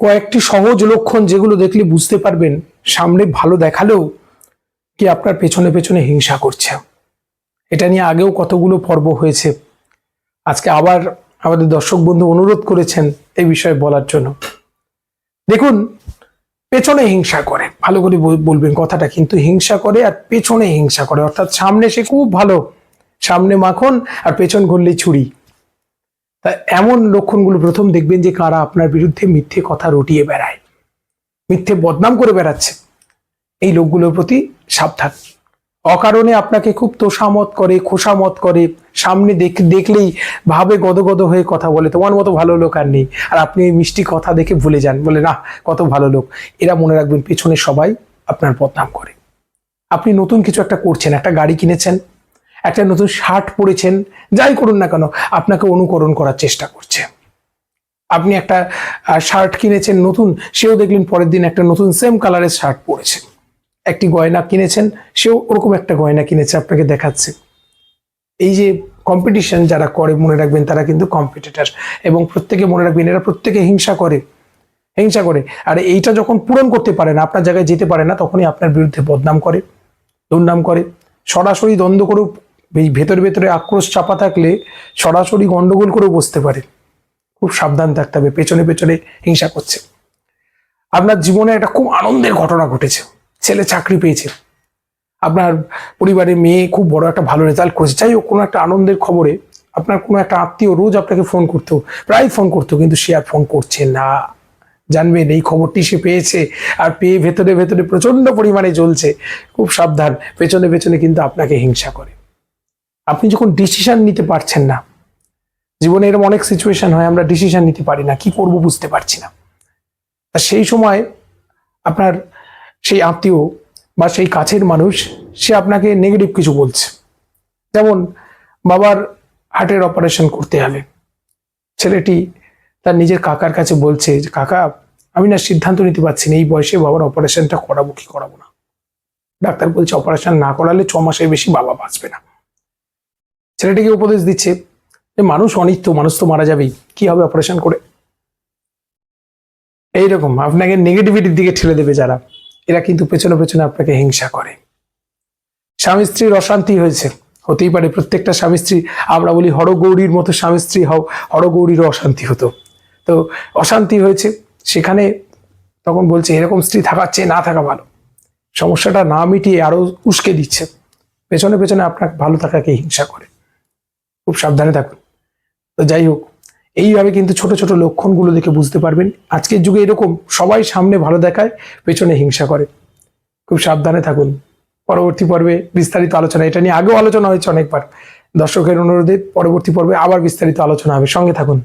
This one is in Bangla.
কয়েকটি সহজ লক্ষণ যেগুলো দেখলে বুঝতে পারবেন, সামনে ভালো দেখালেও কি আপনার পেছনে পেছনে হিংসা করছে। এটা নিয়ে আগেও কতগুলো পর্ব হয়েছে। আজকে আবার আমাদের দর্শক বন্ধু অনুরোধ করেছেন এই বিষয়ে বলার জন্য। দেখুন, পেছনে হিংসা করে, ভালো করে বল- বলবেন কথাটা, কিন্তু হিংসা করে আর পেছনে হিংসা করে। অর্থাৎ সামনে সে খুব ভালো, সামনে মাখন আর পেছন ঘুরলেই ছুরি। তা এমন লক্ষণগুলো প্রথম দেখবেন যে কারা আপনার বিরুদ্ধে মিথ্যে কথা রটিয়ে বেড়ায়, মিথ্যে বদনাম করে বেড়াচ্ছে। এই লোকগুলোর প্রতি সাবধান। অকারণে আপনাকে খুব তোষামত করে খোসামত করে, সামনে দেখ- দেখলেই ভাবে গদগদ হয়ে কথা বলে, তোমার মতো ভালো লোক আর নেই। আর আপনি এই মিষ্টি কথা দেখে ভুলে যান, বলে, না, কত ভালো লোক। এরা মনে রাখবেন পেছনে সবাই আপনার বদনাম করে। আপনি নতুন কিছু একটা করছেন, একটা গাড়ি কিনেছেন একটা নতুন শার্ট পরেছেন, যাই করুন না কেন, আপনাকে অনুকরণ করার চেষ্টা করছে। আপনি একটা শার্ট কিনেছেন নতুন, সেও দেখলেন পরের দিন একটা নতুন সেম কালারের শার্ট পরেছে একটি গয়না কিনেছেন, সেও ওরকম একটা গয়না কিনেছে, আপনাকে দেখাচ্ছে। এই যে কম্পিটিশন যারা করে, মনে রাখবেন তারা কিন্তু কম্পিটিটার এবং প্রত্যেকে মনে রাখবেন এরা প্রত্যেকে হিংসা করে হিংসা করে। আর এইটা যখন পূরণ করতে পারে না, আপনার জায়গায় যেতে পারে না, তখনই আপনার বিরুদ্ধে বদনাম করে, দুর্নাম করে, সরাসরি দ্বন্দ্ব করেও ভেতরে ভেতরে আক্রোশ চাপা থাকলে সরাসরি গন্ডগোল করেও বসতে পারে। খুব সাবধান থাকতে হবে, পেছনে পেছনে হিংসা করছে। আপনার জীবনে একটা খুব আনন্দের ঘটনা ঘটেছে, ছেলে চাকরি পেয়েছে। আপনার পরিবারের মেয়ে খুব বড় একটা ভালো রেজাল্ট করেছে। যাই হোক, কোনো একটা আনন্দের খবরে আপনার কোনো একটা আত্মীয় রোজ আপনাকে ফোন করতো, প্রায় ফোন করতো, কিন্তু সে আর ফোন করছে না। জানবেন, এই খবরটি সে পেয়েছে আর পেয়ে ভেতরে ভেতরে প্রচণ্ড পরিমাণে জ্বলছে। খুব সাবধান, পেছনে পেছনে কিন্তু আপনাকে হিংসা করে। আপনি যখন ডিসিশন নিতে পারছেন না, জীবনে এরকম অনেক সিচুয়েশন হয়, আমরা ডিসিশন নিতে পারি না, কি করব বুঝতে পারছি না। সেই সময় আপনার সেই আত্মীয় বা সেই কাছের মানুষ, সে আপনাকে নেগেটিভ কিছু বলছে। যেমন, বাবার হার্টের অপারেশন করতে হবে। ছেলেটি তার নিজের কাকার কাছে বলছে যে, কাকা, আমি না সিদ্ধান্ত নিতে পারছি না, এই বয়সে বাবার অপারেশনটা করাবো কি করাবো না? ডাক্তার বলছে অপারেশন না করালে ছ মাসের বেশি বাবা বাঁচবে না। ছেলেটিকে উপদেশ দিচ্ছে যে মানুষ অনিত্য, মানুষ তো মারা যাবেই। কি হবে অপারেশন করে? এইরকম আপনাকে নেগেটিভিটির দিকে ঠেলে দেবে যারা। এরা কিন্তু পেছনে পেছনে আপনাকে হিংসা করে। স্বামী স্ত্রীর অশান্তি হয়েছে। হতেই পারে প্রত্যেকটা স্বামী স্ত্রী, আমরা বলি হরগৌরীর মতো স্বামী স্ত্রী হও, হরগৌরীরও অশান্তি হতো। তো অশান্তি হয়েছে, সেখানে তখন বলছে, এরকম স্ত্রী থাকার চেয়ে না থাকা ভালো। সমস্যাটা না মিটিয়ে আরও উস্কে দিচ্ছে। পেছনে পেছনে আপনার ভালো থাকাকে হিংসা করে। খুব সাবধানে থাকুন। তো যাই হোক, এইভাবে কিন্তু ছোট ছোট লক্ষণগুলো দেখে বুঝতে পারবেন। আজকের যুগে এরকম সবাই সামনে ভালো দেখায়, পেছনে হিংসা করে। খুব সাবধানে থাকুন। পরবর্তী পর্বে বিস্তারিত আলোচনা, এটা নিয়ে আগেও আলোচনা হয়েছে অনেকবার। দর্শকের অনুরোধে পরবর্তী পর্বে আবার বিস্তারিত আলোচনা হবে। সঙ্গে থাকুন।